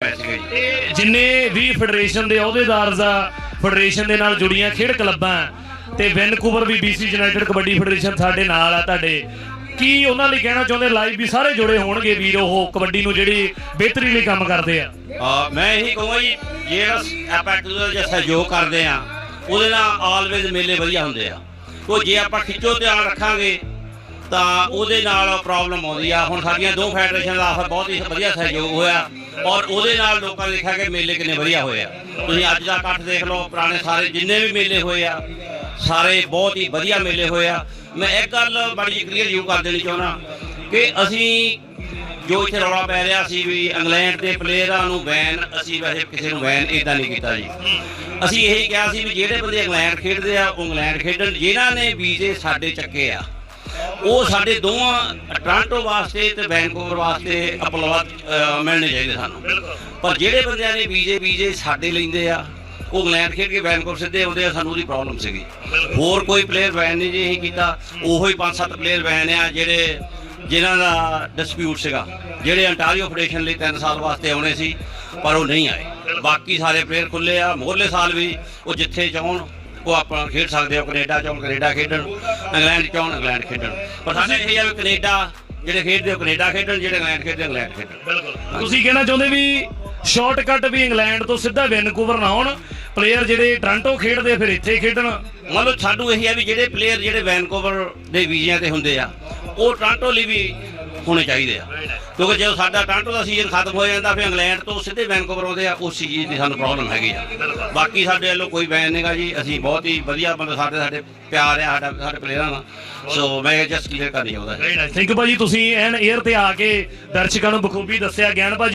ਇਹ ਜਿੰਨੇ ਵੀ ਫੈਡਰੇਸ਼ਨ ਦੇ ਅਹੁਦੇਦਾਰ ਦਾ ਫੈਡਰੇਸ਼ਨ ਦੇ ਨਾਲ ਜੁੜੀਆਂ ਖੇਡ ਕਲੱਬਾਂ ਤੇ ਵੈਨਕੂਵਰ ਵੀ BC ਯੂਨਾਈਟਿਡ ਕਬੱਡੀ ਫੈਡਰੇਸ਼ਨ ਸਾਡੇ ਨਾਲ ਆ ਤੁਹਾਡੇ, ਕੀ ਉਹਨਾਂ ਲਈ ਕਹਿਣਾ ਚਾਹੁੰਦੇ? ਲਾਈਵ ਵੀ ਸਾਰੇ ਜੁੜੇ ਹੋਣਗੇ ਵੀਰ, ਉਹ ਕਬੱਡੀ ਨੂੰ ਜਿਹੜੀ ਬਿਹਤਰੀ ਲਈ ਕੰਮ ਕਰਦੇ ਆ। ਆ, ਮੈਂ ਇਹੀ ਕਹੂੰਗਾ ਜੀ ਜਿਹੜਾ ਆਪਾਂ ਇੱਕ ਦੂਜੇ ਦਾ ਸਹਿਯੋਗ ਕਰਦੇ ਆ, ਉਹਦੇ ਨਾਲ ਆਲਵੇਜ਼ ਮੇਲੇ ਵਧੀਆ ਹੁੰਦੇ ਆ। ਉਹ ਜੇ ਆਪਾਂ ਖਿੱਚੋ ਧਿਆਨ ਰੱਖਾਂਗੇ, ਤਾਂ ਉਹਦੇ ਨਾਲ ਪ੍ਰੋਬਲਮ ਆਉਂਦੀ ਆ। ਹੁਣ ਸਾਡੀਆਂ ਦੋ ਫੈਡਰੇਸ਼ਨ ਦਾ ਆਪਸ ਬਹੁਤ ਹੀ ਵਧੀਆ ਸਹਿਯੋਗ ਹੋਇਆ ਔਰ ਉਹਦੇ ਨਾਲ ਲੋਕਾਂ ਨੇ ਦੇਖਿਆ ਕਿ ਮੇਲੇ ਕਿੰਨੇ ਵਧੀਆ ਹੋਏ ਆ। ਤੁਸੀਂ ਅੱਜ ਦਾ ਇਕੱਠ ਦੇਖ ਲਓ, ਪੁਰਾਣੇ ਸਾਰੇ ਜਿੰਨੇ ਵੀ ਮੇਲੇ ਹੋਏ ਆ, ਸਾਰੇ ਬਹੁਤ ਹੀ ਵਧੀਆ ਮੇਲੇ ਹੋਏ ਆ। ਮੈਂ ਇੱਕ ਗੱਲ ਬੜੀ ਕਲੀਅਰ ਯੂ ਕਰ ਦੇਣੀ ਚਾਹੁੰਦਾ। ਕਿ ਅਸੀਂ ਜੋ ਇੱਥੇ ਰੌਲਾ ਪੈ ਰਿਹਾ ਸੀ ਵੀ ਇੰਗਲੈਂਡ ਦੇ ਪਲੇਅਰਾਂ ਨੂੰ ਬੈਨ ਅਸੀਂ ਵੈਸੇ ਕਿਸੇ ਨੂੰ ਬੈਨ ਇਦਾਂ ਨਹੀਂ ਕੀਤਾ ਜੀ। ਅਸੀਂ ਇਹੀ ਕਿਹਾ ਸੀ ਵੀ ਜਿਹੜੇ ਬੰਦੇ ਇੰਗਲੈਂਡ ਖੇਡਦੇ ਆ, ਉਹ ਇੰਗਲੈਂਡ ਖੇਡਣ। ਜਿਨ੍ਹਾਂ ਨੇ ਵੀਜ਼ੇ ਸਾਡੇ ਚੱਕੇ ਆ, ਉਹ ਸਾਡੇ ਦੋਵਾਂ ਟ੍ਰਾਂਟੋ ਵਾਸਤੇ ਤੇ ਵੈਨਕੂਵਰ ਵਾਸਤੇ ਅਪਲਾਦ ਮਿਲਣੇ ਚਾਹੀਦੇ ਸਾਨੂੰ। ਪਰ ਜਿਹੜੇ ਬੰਦਿਆਂ ਨੇ ਵੀਜ਼ੇ ਵੀਜ਼ੇ ਸਾਡੇ ਲੈਂਦੇ ਆ, ਉਹ ਇੰਗਲੈਂਡ ਖੇਡ ਕੇ ਵੈਨਕੂਵਰ ਸਿੱਧੇ ਆਉਂਦੇ ਆ, ਸਾਨੂੰ ਉਹਦੀ ਪ੍ਰੋਬਲਮ ਸੀਗੀ। ਹੋਰ ਕੋਈ ਪਲੇਅਰ ਵੈਨ ਨਹੀਂ ਜੀ ਇਹੀ ਕੀਤਾ। ਉਹੋ ਹੀ ਪੰਜ ਸੱਤ ਪਲੇਅਰ ਬੈਨ ਆ ਜਿਹੜੇ ਜਿਨ੍ਹਾਂ ਦਾ ਡਿਸਪਿਊਟ ਸੀਗਾ ਜਿਹੜੇ ਅੰਟਾਰੀਓ ਫੈਡਰੇਸ਼ਨ ਲਈ 3 ਸਾਲ ਵਾਸਤੇ ਆਉਣੇ ਸੀ ਪਰ ਉਹ ਨਹੀਂ ਆਏ। ਬਾਕੀ ਸਾਰੇ ਪਲੇਅਰ ਖੁੱਲੇ ਆ ਮੋਰਲੇ ਸਾਲ ਵੀ ਉਹ ਜਿੱਥੇ ਚਾਹਣ ਉਹ ਆਪਣਾ ਖੇਡ ਸਕਦੇ ਆ ਕੈਨੇਡਾ ਚਾਹਣ ਕੈਨੇਡਾ ਖੇਡਣ ਇੰਗਲੈਂਡ ਚਾਹਣ ਇੰਗਲੈਂਡ ਖੇਡਣ। ਪਰ ਸਾਡੇ ਇਹ ਆ ਵੀ ਕੈਨੇਡਾ ਜਿਹੜੇ ਖੇਡਦੇ ਉਹ ਕੈਨੇਡਾ ਖੇਡਣ ਜਿਹੜੇ ਇੰਗਲੈਂਡ ਖੇਡਦੇ ਇੰਗਲੈਂਡ ਖੇਡਣ। ਤੁਸੀਂ ਕਹਿਣਾ ਚਾਹੁੰਦੇ ਵੀ ਸ਼ਾਰਟਕਟ ਵੀ ਇੰਗਲੈਂਡ ਤੋਂ ਸਿੱਧਾ ਵੈਨਕੂਵਰ ਨਾ ਆਉਣ ਪਲੇਅਰ ਜਿਹੜੇ ਟ੍ਰਾਂਟੋ ਖੇਡਦੇ ਫਿਰ ਇੱਥੇ ਖੇਡਣ? ਮਤਲਬ ਸਾਨੂੰ ਇਹ ਹੈ ਵੀ ਜਿਹੜੇ ਪਲੇਅਰ ਜਿਹੜੇ ਵੈਨਕੂਵਰ ਦੇ ਵੀਜ਼ਿਆਂ ਤੇ ਹੁੰਦੇ ਆ ਉਹ ਟ੍ਰਾਂਟੋ ਲਈ ਵੀ ਹੋਣੇ ਚਾਹੀਦੇ ਆ। ਕਿਉਂਕਿ ਜਦੋਂ ਸਾਡਾ ਟ੍ਰਾਂਟੋ ਦਾ ਸੀਜ਼ਨ ਖਤਮ ਹੋ ਜਾਂਦਾ, ਫਿਰ ਇੰਗਲੈਂਡ ਤੋਂ ਸਿੱਧੇ ਵੈਨਕੂਵਰ ਆਉਂਦੇ ਆ, ਉਸ ਚੀਜ਼ ਦੀ ਸਾਨੂੰ ਪ੍ਰੋਬਲਮ ਹੈਗੀ ਆ। ਬਾਕੀ ਸਾਡੇ ਵੱਲੋਂ ਕੋਈ ਬੈਨ ਨਹੀਂਗਾ ਜੀ, ਅਸੀਂ ਬਹੁਤ ਹੀ ਵਧੀਆ ਮਤਲਬ ਸਾਡੇ ਸਾਡੇ ਪਿਆਰ ਆ, ਸਾਡਾ ਸਾਡੇ ਪਲੇਅਰਾਂ ਨਾਲ। ਸੋ ਮੈਂ ਜਸਟ ਕਲੀਅਰ ਕਰਨੀ ਚਾਹੁੰਦਾ ਥੈਂਕ ਯੂ ਭਾਜੀ, ਤੁਸੀਂ ਐਨ 에ਅਰ ਤੇ ਆ ਕੇ ਦਰਸ਼ਕਾਂ ਨੂੰ ਬਖੂਬੀ ਦੱਸਿਆ, ਗਿਆਨ ਭਾਜੀ